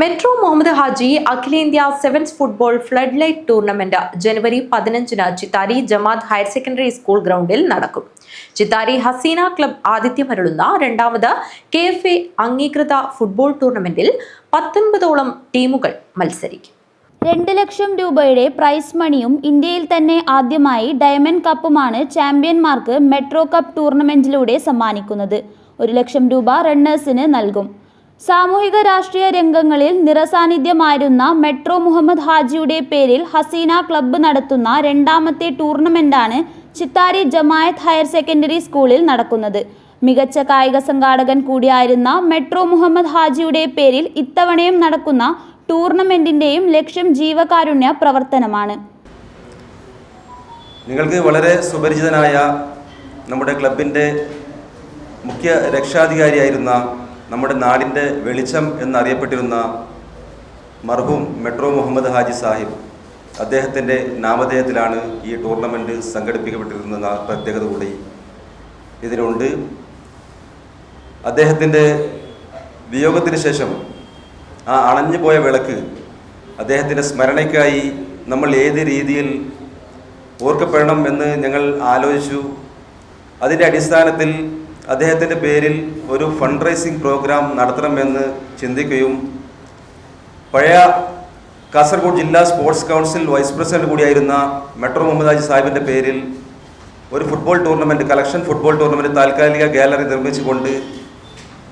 Metro Muhammad Haji അഖിലേന്ത്യാ sevens football flood light tournament ജനുവരി പതിനഞ്ചിന് Chithari Jamath higher secondary school ഗ്രൗണ്ടിൽ നടക്കും. ചിത്താരി ഹസീന ക്ലബ് ആതിഥ്യമരുളുന്ന രണ്ടാമത് കെ എഫ് എ അംഗീകൃത ഫുട്ബോൾ ടൂർണമെന്റിൽ പത്തൊൻപതോളം ടീമുകൾ മത്സരിക്കും. രണ്ട് ലക്ഷം രൂപയുടെ പ്രൈസ് മണിയും ഇന്ത്യയിൽ തന്നെ ആദ്യമായി ഡയമണ്ട് കപ്പുമാണ് ചാമ്പ്യന്മാർക്ക് മെട്രോ കപ്പ് ടൂർണമെന്റിലൂടെ സമ്മാനിക്കുന്നത്. ഒരു ലക്ഷം രൂപ റണ്ണേഴ്സിന് നൽകും. സാമൂഹിക രാഷ്ട്രീയ രംഗങ്ങളിൽ നിറസാന്നിധ്യമായിരുന്ന മെട്രോ മുഹമ്മദ് ഹാജിയുടെ പേരിൽ ഹസീന ക്ലബ്ബ് നടത്തുന്ന രണ്ടാമത്തെ ടൂർണമെന്റാണ് ചിത്താരി ജമായത്ത് ഹയർ സെക്കൻഡറി സ്കൂളിൽ നടക്കുന്നത്. മികച്ച കായിക സംഘാടകൻ കൂടിയായിരുന്ന മെട്രോ മുഹമ്മദ് ഹാജിയുടെ പേരിൽ ഇത്തവണയും നടക്കുന്ന ടൂർണമെന്റിന്റെയും ലക്ഷ്യം ജീവകാരുണ്യ പ്രവർത്തനമാണ്. നിങ്ങൾക്ക് വളരെ സുപരിചിതനായ നമ്മുടെ ക്ലബിന്റെ മുഖ്യ രക്ഷാധികാരിയായിരുന്ന നമ്മുടെ നാടിന്റെ വെളിച്ചം എന്നറിയപ്പെട്ടിരുന്ന മർഹൂം മെട്രോ മുഹമ്മദ് ഹാജി സാഹിബ് അദ്ദേഹത്തിന്റെ നാമധേയത്തിലാണ് ഈ ടൂർണമെന്റ് സംഘടിപ്പിക്കപ്പെട്ടിരുന്ന പ്രത്യേകത കൂടി ഇതിനുണ്ട് അദ്ദേഹത്തിന്റെ വിയോഗത്തിന് ശേഷം ആ അണഞ്ഞു പോയ വിളക്ക് അദ്ദേഹത്തിന്റെ സ്മരണയ്ക്കായി നമ്മൾ ഏത് രീതിയിൽ ഓർക്കപ്പെടണം എന്ന് ഞങ്ങൾ ആലോചിച്ചു. അതിന്റെ അടിസ്ഥാനത്തിൽ അദ്ദേഹത്തിന്റെ പേരിൽ ഒരു ഫണ്ട് റൈസിംഗ് പ്രോഗ്രാം നടത്തണമെന്ന് ചിന്തിക്കുകയും പഴയ കാസർഗോഡ് ജില്ലാ സ്പോർട്സ് കൗൺസിൽ വൈസ് പ്രസിഡന്റ് കൂടിയായിരുന്ന മെട്രോ മുഹമ്മദ് ഹാജി സാഹിബിന്റെ പേരിൽ ഒരു football tournament collection football tournament താൽക്കാലിക ഗാലറി നിർമ്മിച്ചുകൊണ്ട്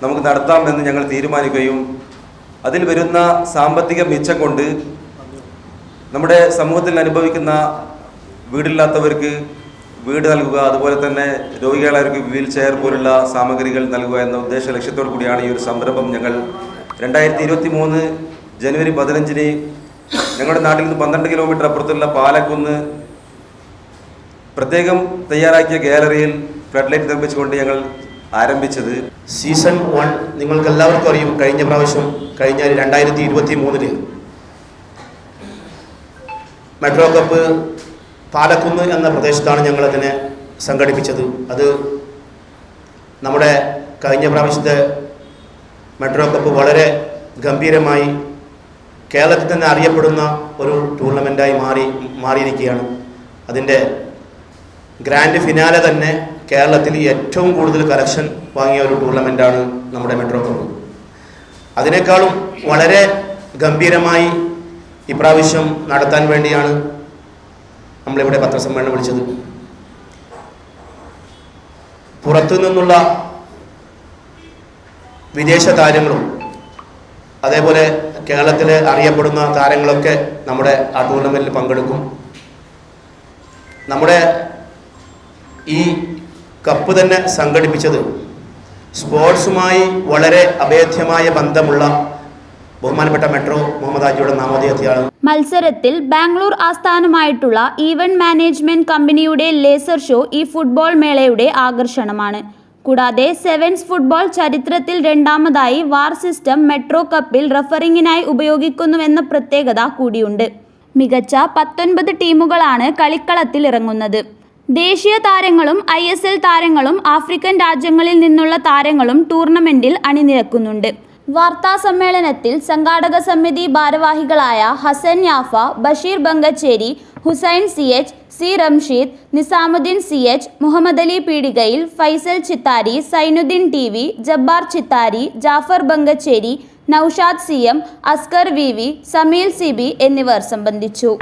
നമുക്ക് നടത്താമെന്ന് ഞങ്ങൾ തീരുമാനിക്കുകയും അതിൽ വരുന്ന സാമ്പത്തിക മിച്ചം കൊണ്ട് നമ്മുടെ സമൂഹത്തിൽ അനുഭവിക്കുന്ന വീടില്ലാത്തവർക്ക് വീട് നൽകുക അതുപോലെ തന്നെ രോഗികളായവർക്ക് വീൽ ചെയർ പോലുള്ള സാമഗ്രികൾ നൽകുക എന്ന ഉദ്ദേശ ലക്ഷ്യത്തോടു കൂടിയാണ് ഈ ഒരു സംരംഭം ഞങ്ങൾ രണ്ടായിരത്തി ഇരുപത്തി മൂന്ന് ജനുവരി പതിനഞ്ചിന് ഞങ്ങളുടെ നാട്ടിൽ നിന്ന് പന്ത്രണ്ട് കിലോമീറ്റർ അപ്പുറത്തുള്ള പാലക്കുന്ന് പ്രത്യേകം തയ്യാറാക്കിയ ഗാലറിയിൽ ഫ്ലഡ് ലൈറ്റ് നിർമ്മിച്ചുകൊണ്ട് ഞങ്ങൾ ആരംഭിച്ചത്. സീസൺ വൺ നിങ്ങൾക്ക് എല്ലാവർക്കും അറിയും കഴിഞ്ഞ പ്രാവശ്യം കഴിഞ്ഞ രണ്ടായിരത്തി ഇരുപത്തി മൂന്നിൽ മെട്രോ കപ്പ് പാലക്കുന്ന് എന്ന പ്രദേശത്താണ് ഞങ്ങളതിനെ സംഘടിപ്പിച്ചത്. അത് നമ്മുടെ കഴിഞ്ഞ പ്രാവശ്യത്തെ മെട്രോ കപ്പ് വളരെ ഗംഭീരമായി കേരളത്തിൽ തന്നെ അറിയപ്പെടുന്ന ഒരു ടൂർണമെന്റായി മാറി മാറിയിരിക്കുകയാണ്. അതിന്റെ ഗ്രാൻഡ് ഫിനാലെ തന്നെ കേരളത്തിൽ ഏറ്റവും കൂടുതൽ കലക്ഷൻ വാങ്ങിയ ഒരു ടൂർണമെന്റാണ് നമ്മുടെ മെട്രോ കപ്പ്. അതിനേക്കാളും വളരെ ഗംഭീരമായി ഇപ്രാവശ്യം നടത്താൻ വേണ്ടിയാണ് നമ്മളിവിടെ പത്രസമ്മേളനം വിളിച്ചത്. പുറത്തു നിന്നുള്ള വിദേശ താരങ്ങളും അതേപോലെ കേരളത്തിലെ അറിയപ്പെടുന്ന താരങ്ങളൊക്കെ നമ്മുടെ ആ ടൂർണമെന്റിൽ പങ്കെടുക്കും. നമ്മുടെ ഈ കപ്പ് തന്നെ സംഘടിപ്പിച്ചത് സ്പോർട്സുമായി വളരെ അഭേദ്യമായ ബന്ധമുള്ള ബഹുമാനപ്പെട്ട മെട്രോ മുഹമ്മദ് ആജിയുടെ നാമധേയത്തിലാണ്. മത്സരത്തിൽ ബാംഗ്ലൂർ ആസ്ഥാനമായിട്ടുള്ള ഈവന്റ് മാനേജ്മെന്റ് കമ്പനിയുടെ ലേസർ ഷോ ഈ ഫുട്ബോൾ മേളയുടെ ആകർഷണമാണ്. കൂടാതെ സെവൻസ് ഫുട്ബോൾ ചരിത്രത്തിൽ രണ്ടാമതായി വാർ സിസ്റ്റം മെട്രോ കപ്പിൽ റഫറിങ്ങിനായി ഉപയോഗിക്കുന്നുവെന്ന പ്രത്യേകത കൂടിയുണ്ട്. മികച്ച പത്തൊൻപത് ടീമുകളാണ് കളിക്കളത്തിൽ ഇറങ്ങുന്നത്. ദേശീയ താരങ്ങളും ഐ എസ് എൽ താരങ്ങളും ആഫ്രിക്കൻ രാജ്യങ്ങളിൽ നിന്നുള്ള താരങ്ങളും ടൂർണമെന്റിൽ അണിനിരക്കുന്നുണ്ട്. വാർത്താ സമ്മേളനത്തിൽ സംഘാടക സമിതി ഭാരവാഹികളായ Hasan Yafa Basheer Bangachery Hussain C H C Ramsheed Nizamuddin C H Muhammad Ali Peedikayil Faisal Chithari Sainuddin T V Jabbar Chithari Jafar Bangachery Naushad C M Askar V V Sameel C B എന്നിവർ സംബന്ധിച്ചു.